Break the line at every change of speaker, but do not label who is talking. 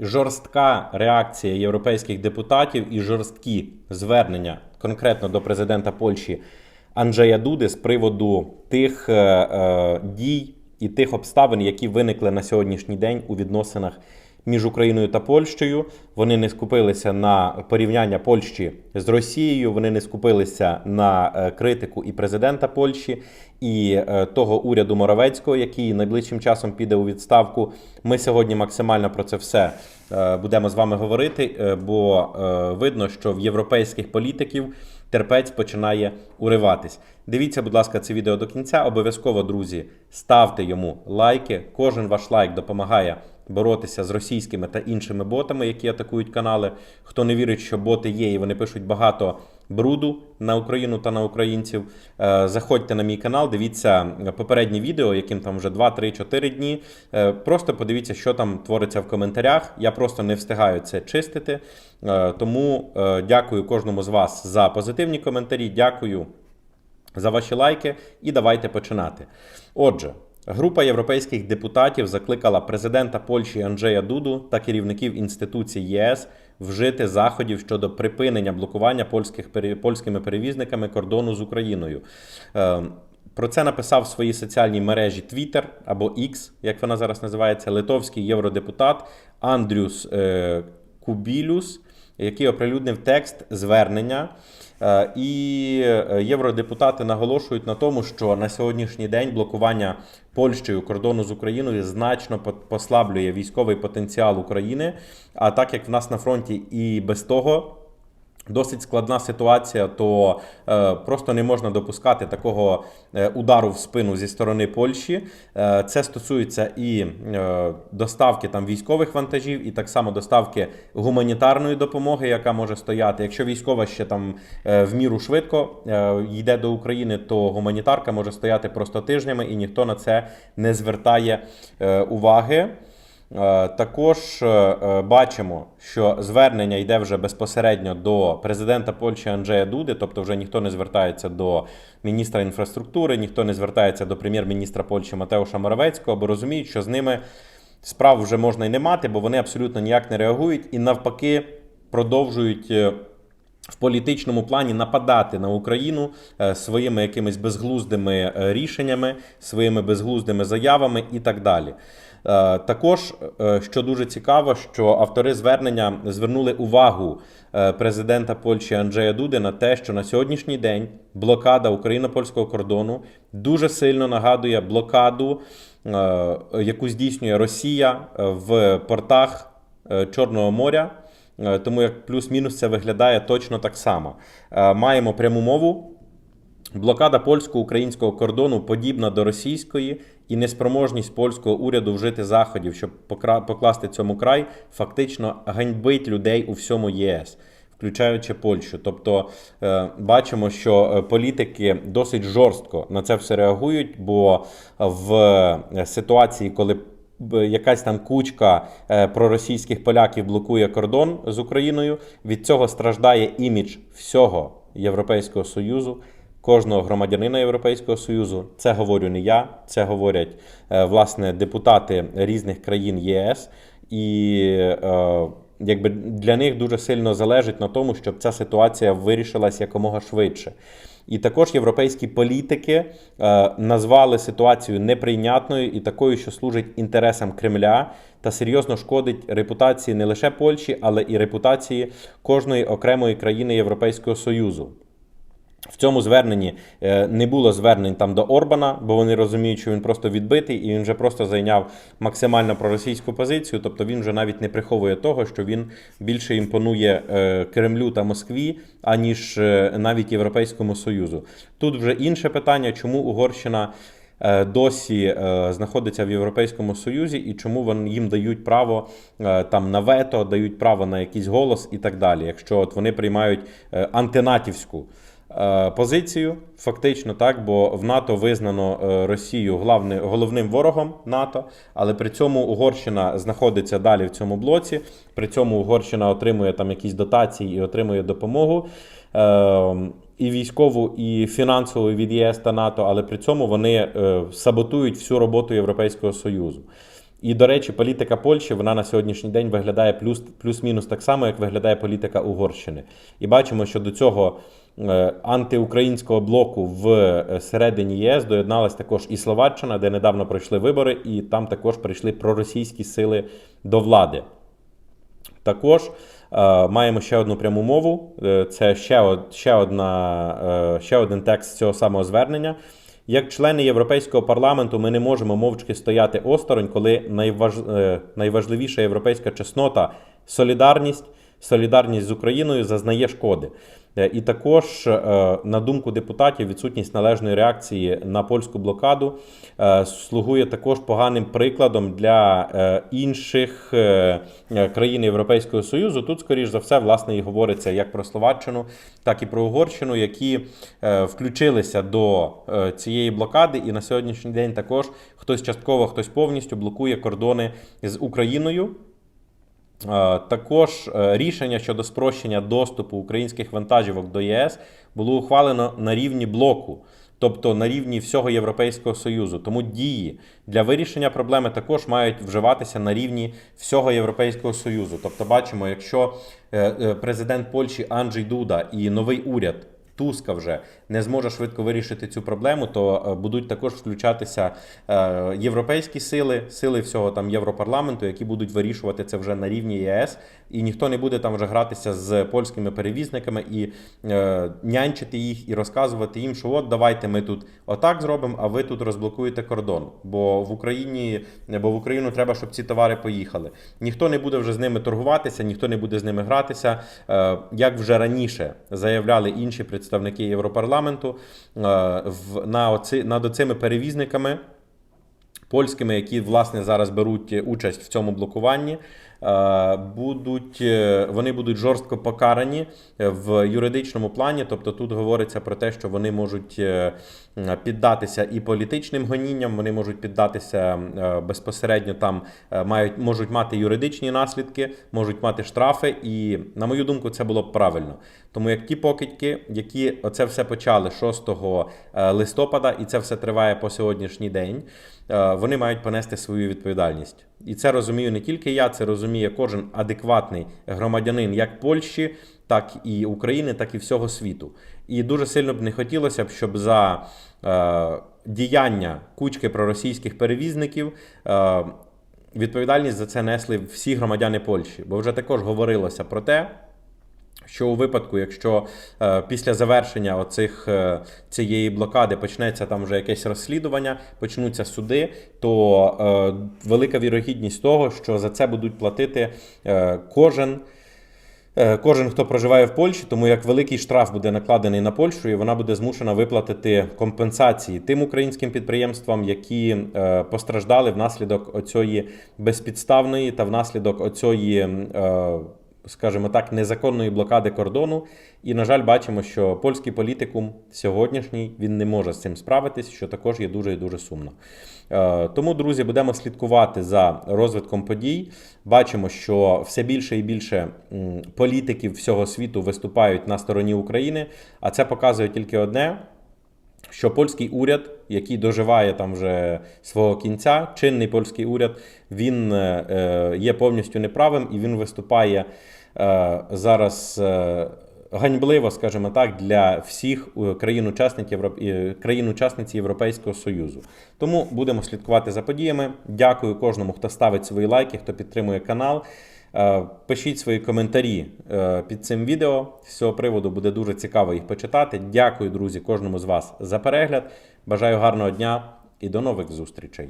жорстка реакція європейських депутатів і жорсткі звернення конкретно до президента Польщі Анджея Дуди з приводу тих е, е, дій і тих обставин, які виникли на сьогоднішній день у відносинах між Україною та Польщею. Вони не скупилися на порівняння Польщі з Росією. Вони не скупилися на е, критику і президента Польщі, і е, того уряду Моровецького, який найближчим часом піде у відставку. Ми сьогодні максимально про це все е, будемо з вами говорити, бо видно, що в європейських політиків терпець починає уриватись. Дивіться, будь ласка, це відео до кінця. Обов'язково, друзі, ставте йому лайки. Кожен ваш лайк допомагає боротися з російськими та іншими ботами, які атакують канали. Хто не вірить, що боти є, і вони пишуть багато бруду на Україну та на українців. е, Заходьте на мій канал, дивіться попереднє відео, яким там вже 2, 3, 4 дні. Е, Просто подивіться, що там твориться в коментарях. Я просто не встигаю це чистити. Е, Тому е, дякую кожному з вас за позитивні коментарі. Дякую за ваші лайки і давайте починати. Отже, група європейських депутатів закликала президента Польщі Анджея Дуду та керівників інституцій ЄС вжити заходів щодо припинення блокування польських польськими перевізниками кордону з Україною. Е, Про це написав в своїй соціальній мережі Twitter або X, як вона зараз називається, литовський євродепутат Андрюс е, Кубілюс, який оприлюднив текст звернення. Е, І е, євродепутати наголошують на тому, що на сьогоднішній день блокування Польщею кордону з Україною значно послаблює військовий потенціал України. А так як в нас на фронті і без того досить складна ситуація, то е, просто не можна допускати такого е, удару в спину зі сторони Польщі. Е, це стосується і е, доставки там військових вантажів, і так само доставки гуманітарної допомоги, яка може стояти. Якщо військова ще там е, в міру швидко е, йде до України, то гуманітарка може стояти просто тижнями, і ніхто на це не звертає е, уваги. Е, Також е, е, бачимо, що звернення йде вже безпосередньо до президента Польщі Анджея Дуди, тобто вже ніхто не звертається до міністра інфраструктури, ніхто не звертається до прем'єр-міністра Польщі Матеуша Моровецького, бо розуміють, що з ними справ вже можна і не мати, бо вони абсолютно ніяк не реагують і навпаки продовжують. в політичному плані нападати на Україну своїми якимись безглуздими рішеннями, своїми безглуздими заявами і так далі. Е, Також, е, що дуже цікаво, що автори звернення звернули увагу е, президента Польщі Анджея Дуди на те, що на сьогоднішній день блокада україно-польського кордону дуже сильно нагадує блокаду, яку здійснює Росія в портах Чорного моря. Тому як плюс-мінус це виглядає точно так само. Маємо пряму мову. Блокада польсько-українського кордону подібна до російської, і неспроможність польського уряду вжити заходів, щоб покласти цьому край, фактично ганьбить людей у всьому ЄС, включаючи Польщу. Тобто е, бачимо, що е, політики досить жорстко на це все реагують, бо в е, ситуації, коли якась там кучка проросійських поляків блокує кордон з Україною. Від цього страждає імідж всього Європейського Союзу, кожного громадянина Європейського Союзу. Це говорю не я, це говорять е, власне депутати різних країн ЄС. І е, якби для них дуже сильно залежить на тому, щоб ця ситуація вирішилась якомога швидше. І також європейські політики е, назвали ситуацію неприйнятною і такою, що служить інтересам Кремля та серйозно шкодить репутації не лише Польщі, але і репутації кожної окремої країни Європейського Союзу. В цьому зверненні е, не було звернень там до Орбана, бо вони розуміють, що він просто відбитий і він вже просто зайняв максимально проросійську позицію. Тобто він вже навіть не приховує того, що він більше імпонує е, Кремлю та Москві, аніж е, навіть Європейському Союзу. Тут вже інше питання, чому Угорщина досі знаходиться в Європейському Союзі і чому вони їм дають право там на вето, дають право на якийсь голос і так далі, якщо от вони приймають антинатівську позицію, фактично так, бо в НАТО визнано е, Росію главни, головним ворогом НАТО, але при цьому Угорщина знаходиться далі в цьому блоці. При цьому Угорщина отримує там якісь дотації і отримує допомогу. Е, і військову, і фінансову від ЄС та НАТО, але при цьому вони е, саботують всю роботу Європейського Союзу. І, до речі, політика Польщі вона на сьогоднішній день виглядає плюс, плюс-мінус так само, як виглядає політика Угорщини. І бачимо, що до цього е, антиукраїнського блоку в е, середині ЄС доєдналась також і Словаччина, де недавно пройшли вибори, і там також прийшли проросійські сили до влади. Також е, маємо ще одну пряму мову. Е, це ще, ще, одна, е, ще один текст цього самого звернення. Як члени Європейського парламенту, ми не можемо мовчки стояти осторонь, коли найваж... е, найважливіша європейська чеснота солідарність, солідарність з Україною зазнає шкоди. Е, І також, е, на думку депутатів, відсутність належної реакції на польську блокаду е, слугує також поганим прикладом для інших країн Європейського Союзу. Тут, скоріш за все, власне, і говориться як про Словаччину, так і про Угорщину, які включилися до цієї блокади, і на сьогоднішній день також хтось частково, хтось повністю блокує кордони з Україною. Е, Також е, рішення щодо спрощення доступу українських вантажівок до ЄС було ухвалено на рівні блоку, тобто на рівні всього Європейського Союзу. Тому дії для вирішення проблеми також мають вживатися на рівні всього Європейського Союзу. Тобто, бачимо, якщо е, президент Польщі Анджей Дуда і новий уряд. Туска вже не зможе швидко вирішити цю проблему, то е, будуть також включатися е, європейські сили, сили всього там Європарламенту, які будуть вирішувати це вже на рівні ЄС, і ніхто не буде там вже гратися з польськими перевізниками і е, нянчити їх і розказувати їм, що от давайте ми тут отак зробимо, а ви тут розблокуєте кордон. Бо в Україні, бо в Україну треба, щоб ці товари поїхали. Ніхто не буде вже з ними торгуватися, ніхто не буде з ними гратися. Е, як вже раніше заявляли інші представники Європарламенту, е, на оці, над оцими перевізниками польськими, які власне зараз беруть участь в цьому блокуванні, е, будуть е, вони будуть жорстко покарані в юридичному плані. Тобто тут говориться про те, що вони можуть е, піддатися і політичним гонінням, вони можуть піддатися е, безпосередньо там е, мають можуть мати юридичні наслідки, можуть мати штрафи. І на мою думку, це було б правильно. Тому як ті покидьки, які оце все почали 6 е, листопада, і це все триває по сьогоднішній день, е, вони мають понести свою відповідальність. І це розумію не тільки я, це розуміє кожен адекватний громадянин як Польщі, так і України, так і всього світу. І дуже сильно б не хотілося б, щоб за е, діяння кучки проросійських перевізників. Е, Відповідальність за це несли всі громадяни Польщі, бо вже також говорилося про те, що у випадку, якщо е, після завершення оцих, е, цієї блокади почнеться там вже якесь розслідування, почнуться суди, то е, велика вірогідність того, що за це будуть платити е, кожен. Е, Кожен, хто проживає в Польщі, тому як великий штраф буде накладений на Польщу, і вона буде змушена виплатити компенсації тим українським підприємствам, які е, постраждали внаслідок оцієї безпідставної та внаслідок оцієї, скажімо так, незаконної блокади кордону. І, на жаль, бачимо, що польський політикум сьогоднішній він не може з цим справитись, що також є дуже і дуже сумно. Е, Тому, друзі, будемо слідкувати за розвитком подій. Бачимо, що все більше і більше політиків всього світу виступають на стороні України, а це показує тільки одне. Що польський уряд, який доживає там вже свого кінця, чинний польський уряд, він е, е, є повністю неправим і він виступає зараз е, ганьбливо, скажімо так, для всіх е, країн-учасниць е, країн-учасниць Європейського Союзу. Тому будемо слідкувати за подіями. Дякую кожному, хто ставить свої лайки, хто підтримує канал. Е, Пишіть свої коментарі е, під цим відео. З цього приводу буде дуже цікаво їх почитати. Дякую, друзі, кожному з вас за перегляд. Бажаю гарного дня і до нових зустрічей.